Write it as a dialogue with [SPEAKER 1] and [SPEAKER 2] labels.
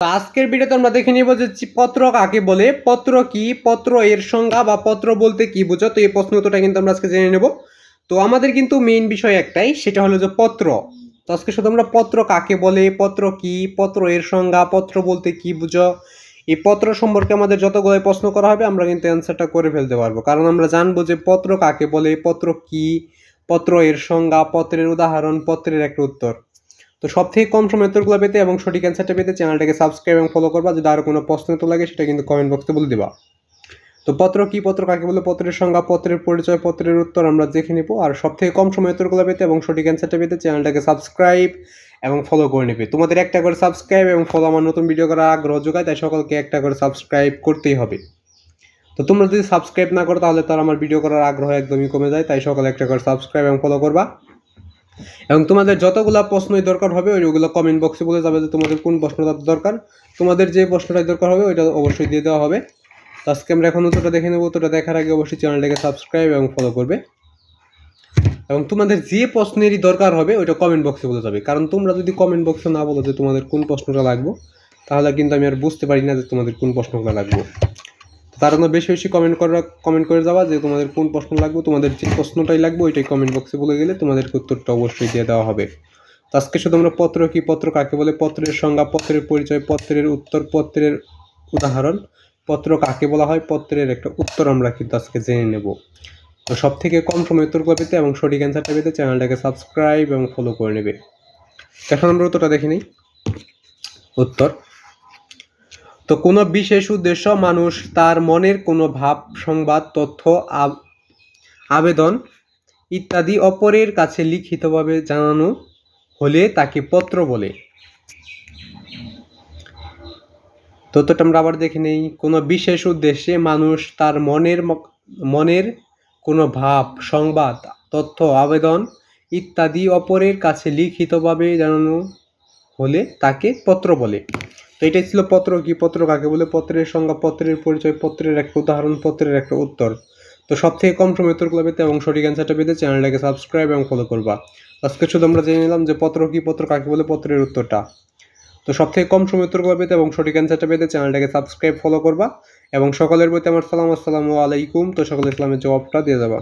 [SPEAKER 1] তো আজকের ভিডিওতে আমরা দেখে নিব যে পত্র কাকে বলে, পত্র কি, পত্র এর সংজ্ঞা বা পত্র বলতে কি বোঝো? তো এই প্রশ্ন উত্তরটা কিন্তু আমরা আজকে জেনে নেব। তো আমাদের কিন্তু মেইন বিষয় একটাই, সেটা হলো যে পত্র। তো আজকে শুধু আমরা পত্র কাকে বলে, পত্র কি, পত্র এর সংজ্ঞা, পত্র বলতে কি বুঝো? এই পত্র সম্পর্কে আমাদের যতগুলো প্রশ্ন করা হবে, আমরা কিন্তু অ্যান্সারটা করে ফেলতে পারব। কারণ আমরা জানব যে পত্র কাকে বলে, পত্র কি, পত্র এর সংজ্ঞা, পত্রের উদাহরণ, পত্রের একটা উত্তর। তো সব থেকে কম সময় উত্তরগুলো পেতে এবং সঠিক অ্যান্সারটা পেতে চ্যানেলটাকে সাবস্ক্রাইব এবং ফলো করবা। যদি আরও কোনো প্রশ্ন তো লাগে, সেটা কিন্তু কমেন্ট বক্সে বলে দিবা। তো পত্র কি পত্র, কাকে বলে পত্রের সংজ্ঞা, পত্রের পরিচয়, পত্রের উত্তর আমরা দেখে নেব। আর সব থেকে কম সময় উত্তরগুলো পেতে এবং সঠিক অ্যান্সারটা পেতে চ্যানেলটাকে সাবস্ক্রাইব এবং ফলো করে নেবে। তোমাদের একটা করে সাবস্ক্রাইব এবং ফলো আমার নতুন ভিডিও করার আগ্রহ যোগায়, তাই সকলকে একটা করে সাবস্ক্রাইব করতেই হবে। তো তোমরা যদি সাবস্ক্রাইব না করো, তাহলে তার আমার ভিডিও করার আগ্রহ একদমই কমে যায়, তাই সকলে একটা করে সাবস্ক্রাইব এবং ফলো করবা। এবং তোমাদের যতগুলো প্রশ্নই দরকার হবে ওইগুলো কমেন্ট বক্সে বলে যাবে যে তোমাদের কোন প্রশ্নটা দরকার। তোমাদের যে প্রশ্নটাই দরকার হবে, ওইটা অবশ্যই দিয়ে দেওয়া হবে। আজকে আমরা এখন উত্তরটা দেখে নেব। উত্তরটা দেখার আগে অবশ্যই চ্যানেলটাকে সাবস্ক্রাইব এবং ফলো করবে। এবং তোমাদের যে প্রশ্নেরই দরকার হবে, ওইটা কমেন্ট বক্সে বলে যাবে। কারণ তোমরা যদি কমেন্ট বক্সে না বলো যে তোমাদের কোন প্রশ্নটা লাগবে, তাহলে কিন্তু আমি আর বুঝতে পারি না যে তোমাদের কোন প্রশ্নটা লাগবে। তার জন্য বেশি বেশি কমেন্ট করা কমেন্ট করে যাওয়া যে তোমাদের কোন প্রশ্ন লাগবে, তোমাদের যে প্রশ্নটাই লাগবে ওইটাই কমেন্ট বক্সে বলে গেলে তোমাদের উত্তরটা অবশ্যই দিয়ে দেওয়া হবে। তো আজকে শুধু আমরা পত্র কি পত্র কাকে বলে, পত্রের সংজ্ঞা, পত্রের পরিচয়, পত্রের উত্তর, পত্রের উদাহরণ, পত্র কাকে বলা হয়, পত্রের একটা উত্তর আমরা কিন্তু আজকে জেনে নেব। তো সব থেকে কম সময় উত্তরগুলো পেতে এবং সঠিক অ্যান্সারটা পেতে চ্যানেলটাকে সাবস্ক্রাইব এবং ফলো করে নেবে। এখন আমরা উত্তরটা দেখে নিই। উত্তর। তো কোনো বিশেষ উদ্দেশ্য মানুষ তার মনের কোনো ভাব, সংবাদ, তথ্য, আব- আবেদন ইত্যাদি অপরের কাছে লিখিতভাবে জানানো হলে তাকে পত্র বলে। তথ্যটা আমরা আবার দেখে নেই। কোনো বিশেষ উদ্দেশ্যে মানুষ তার মনের মনের কোনো ভাব, সংবাদ, তথ্য, আবেদন ইত্যাদি অপরের কাছে লিখিতভাবে জানানো হলে তাকে পত্র বলে। তো এটাই ছিল পত্র কি? পত্র কাকে বলে? পত্রের সংজ্ঞা, পত্রের পরিচয়, পত্রের একটা উদাহরণ, পত্রের একটা উত্তর। তো সব থেকে কম সময় উত্তরগুলো পেতে এবং সঠিক অ্যান্সারটা পেতে চ্যানেলটাকে সাবস্ক্রাইব এবং ফলো করবা। আজকে শুধু আমরা জেনে নিলাম যে পত্র কি, পত্র কাকে বলে, পত্রের উত্তরটা। তো সব থেকে কম সময় উত্তরগুলো পেতে এবং সঠিক অ্যান্সারটা পেতে চ্যানেলটাকে সাবস্ক্রাইব ফলো করবা। এবং সকলের প্রতি আমার সালাম, আসসালামু আলাইকুম। তো সকল ইসলামের জবাবটা দিয়ে যাবা।